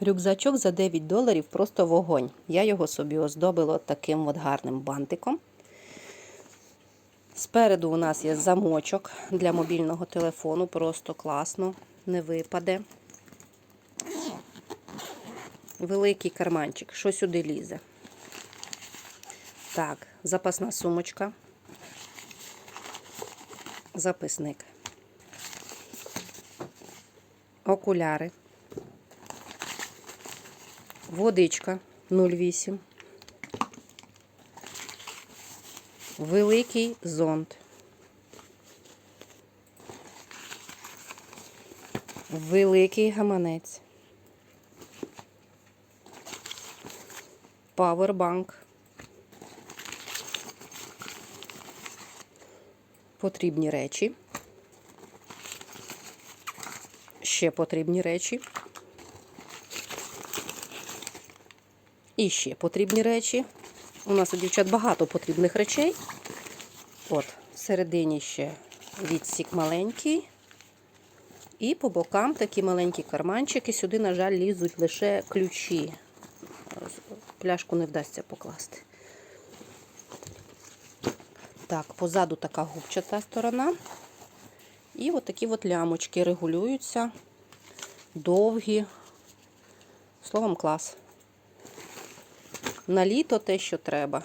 Рюкзачок за 9 доларів просто вогонь. Я його собі оздобила таким от гарним бантиком. Спереду у нас є замочок для мобільного телефону, просто класно, не випаде. Великий карманчик, що сюди лізе. Так, запасна сумочка. Записник. Окуляри. Водичка 0,8. Великий зонт. Великий гаманець. Павербанк. Потрібні речі. Ще потрібні речі. І ще потрібні речі. У нас у дівчат багато потрібних речей. От, всередині ще відсік маленький. І по бокам такі маленькі карманчики. Сюди, на жаль, лізуть лише ключі. Пляшку не вдасться покласти. Так, позаду така губчата сторона. І от такі от лямочки регулюються. Довгі. Словом, клас. На літо те, що треба.